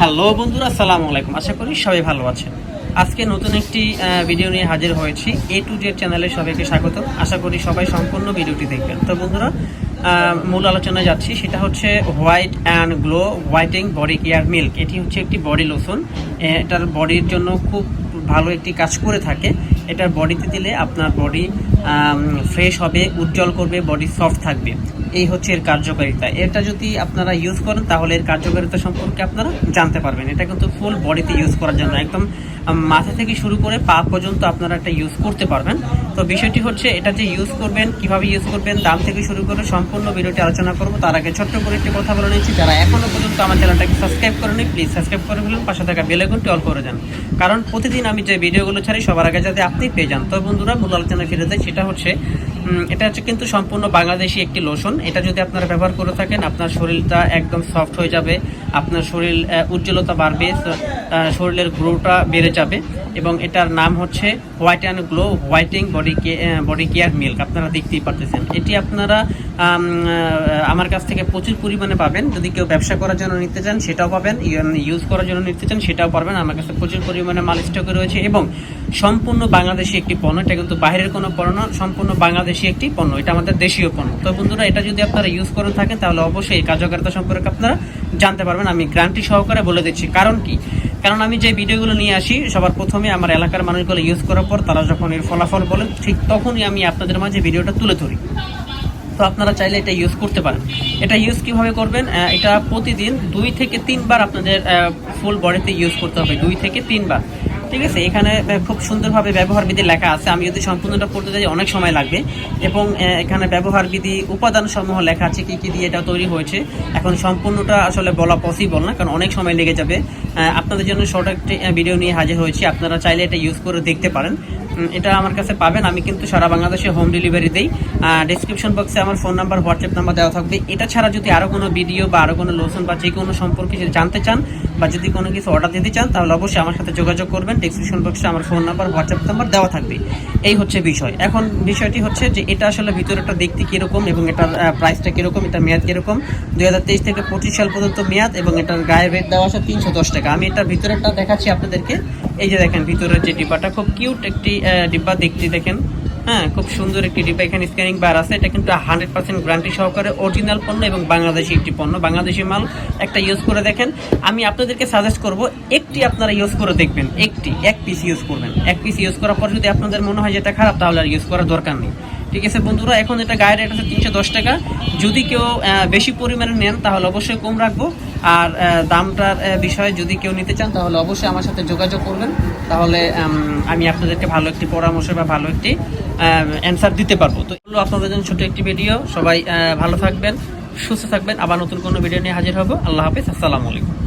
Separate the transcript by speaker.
Speaker 1: Hello বন্ধুরা, আসসালামু আলাইকুম। আশা করি সবাই ভালো আছেন। আজকে নতুন একটি ভিডিও নিয়ে হাজির হয়েছি। এ টু জেড চ্যানেলে সবাইকে স্বাগত। আশা করি সবাই সম্পূর্ণ ভিডিওটি দেখবেন। তো বন্ধুরা মূল আলোচনায় যাচ্ছি। সেটা হচ্ছে white and glow whitening body care milk. এটি হচ্ছে একটি বডি লোশন। এটার বডির জন্য খুব ভালো একটি কাজ করে থাকে। এটার বডিতে দিলে আপনার বডি ফ্রেশ হবে, উজ্জ্বল করবে, বডি সফট থাকবে। এই হচ্ছে এর কার্যকারিতা। এটা যদি আপনারা ইউজ করেন, তাহলে এর কার্যকারিতা সম্পর্কে আপনারা জানতে পারবেন। এটা কিন্তু ফুল বডিতে ইউজ করার জন্য। একদম মাথা থেকে শুরু করে পা পর্যন্ত আপনারা এটা ইউজ করতে পারবেন। তো বিষয়টি হচ্ছে, এটা যে ইউজ করবেন, কীভাবে ইউজ করবেন, দাম থেকে শুরু করে সম্পূর্ণ ভিডিওটি আলোচনা করব। তার আগে ছোট্ট করে একটি কথা বলে নিচ্ছি। যারা এখনও পর্যন্ত আমার চ্যানেলটাকে সাবস্ক্রাইব করেনি প্লিজ সাবস্ক্রাইব করে ফেলুন। পাশে থাকা বেল আইকনটি অল করে যান কারণ প্রতিদিন আমি যে ভিডিওগুলো ছাড়ি, সবার আগে যাতে আপনি পেয়ে যান। তো বন্ধুরা, মূল আলোচনা ফিরে যাই। সেটা হচ্ছে এটা হচ্ছে কিন্তু সম্পূর্ণ বাংলাদেশি একটি লোশন এটা যদি আপনারা ব্যবহার করে থাকেন, আপনার শরীরটা একদম সফট হয়ে যাবে, আপনার শরীর উজ্জ্বলতা বাড়বে। শরীরের গ্রোটা বেড়ে যাবে এবং এটার নাম হচ্ছে white and glow whitening body body care milk আপনারা দেখতেই পারতেছেন। এটি আপনারা আমার কাছ থেকে প্রচুর পরিমাণে পাবেন। যদি কেউ ব্যবসা করার জন্য নিতে চান, সেটাও পাবেন। ইউজ করার জন্য নিতে চান, সেটাও পারবেন। আমার কাছে প্রচুর পরিমাণে মাল স্টকে রয়েছে এবং সম্পূর্ণ বাংলাদেশি একটি পণ্য। এটা কিন্তু বাইরের কোনো পণ্য সম্পূর্ণ বাংলাদেশি একটি পণ্য। এটা আমাদের দেশীয় পণ্য। তো বন্ধুরা, এটা যদি আপনারা ইউজ করে থাকেন, তাহলে অবশ্যই কার্যকারিতা সম্পর্কে আপনারা জানতে পারবেন। আমি গ্রান্টি সহকারে বলে দিচ্ছি। কারণ কি? কারণ আমি যে ভিডিওগুলো নিয়ে আসি, সবার প্রথমে আমার এলাকার মানুষগুলো ইউজ করার পর তারা যখন এর ফলাফল বলেন ঠিক তখনই আমি আপনাদের মাঝে ভিডিওটা তুলে ধরি। তো আপনারা চাইলে এটা ইউজ করতে পারেন। এটা ইউজ কীভাবে করবেন? এটা প্রতিদিন দুই থেকে তিনবার আপনাদের ফুল বডিতে ইউজ করতে হবে। দুই থেকে তিনবার। ঠিক আছে, এখানে খুব সুন্দরভাবে ব্যবহার বিধি লেখা আছে। আমি যদি সম্পূর্ণটা পড়তে যাই, অনেক সময় লাগবে। এবং এখানে ব্যবহার বিধি উপাদান সমূহ লেখা আছে, কী কী দিয়ে এটা তৈরি হয়েছে। এখন সম্পূর্ণটা আসলে বলা পসিবল না, কারণ অনেক সময় লেগে যাবে। আপনাদের জন্য শর্ট একটি ভিডিও নিয়ে হাজির হয়েছি। আপনারা চাইলে এটা ইউজ করে দেখতে পারেন। এটা আমার কাছে পাবেন। আমি কিন্তু সারা বাংলাদেশে হোম ডেলিভারি দিই। ডিসক্রিপশন বক্সে আমার ফোন নাম্বার হোয়াটসঅ্যাপ নাম্বার দেওয়া থাকবে। এটা ছাড়া যদি আরও কোনো ভিডিও বা আরও কোনো লোশন বা যে কোনো সম্পর্কে যদি জানতে চান বা যদি কোনো কিছু অর্ডার দিতে চান, তাহলে অবশ্যই আমার সাথে যোগাযোগ করবেন। ডিসক্রিপশন বক্সে আমার ফোন নাম্বার হোয়াটসঅ্যাপ নাম্বার দেওয়া থাকবে। এই হচ্ছে বিষয়। এখন বিষয়টি হচ্ছে যে এটা আসলে ভিতরেটা দেখতে কীরকম এবং এটার প্রাইসটা কীরকম, এটার মেয়াদ কীরকম? দুই হাজার তেইশ থেকে পঁচিশ সাল পর্যন্ত মেয়াদ এবং এটার গায়ে রেট দেওয়া আছে তিনশো দশ টাকা। আমি এটার ভিতরেরটা দেখাচ্ছি আপনাদেরকে। এই যে দেখেন, ভিতরের যে ডিব্বাটা, খুব কিউট একটি ডিব্বা দেখতে দেখেন। হ্যাঁ খুব সুন্দর একটি ডিব্বা। এখানে স্ক্যানিং বার আছে, এটা কিন্তু হান্ড্রেড পার্সেন্ট গ্যারান্টি সহকারে অরিজিনাল পণ্য এবং বাংলাদেশি একটি পণ্য। বাংলাদেশি মাল একটা ইউজ করে দেখেন। আমি আপনাদেরকে সাজেস্ট করব, একটি আপনারা ইউজ করে দেখবেন। একটি, এক পিস ইউজ করবেন। এক পিস ইউজ করার পর যদি আপনাদের মনে হয় যে এটা খারাপ, তাহলে আর ইউজ করার দরকার নেই। ঠিক আছে বন্ধুরা, এখন এটা গায়ের রেট আছে তিনশো দশ টাকা। যদি কেউ বেশি পরিমাণে নেন, তাহলে অবশ্যই কম রাখব। আর দামটার বিষয়ে যদি কেউ নিতে চান, তাহলে অবশ্যই আমার সাথে যোগাযোগ করবেন। তাহলে আমি আপনাদেরকে ভালো একটি পরামর্শ বা ভালো একটি অ্যান্সার দিতে পারব। তো এগুলো আপনাদের জন্য ছোট একটি ভিডিও সবাই ভালো থাকবেন, সুস্থ থাকবেন। আবার নতুন কোনো ভিডিও নিয়ে হাজির হব। আল্লাহ হাফিজ, আসসালামু আলাইকুম।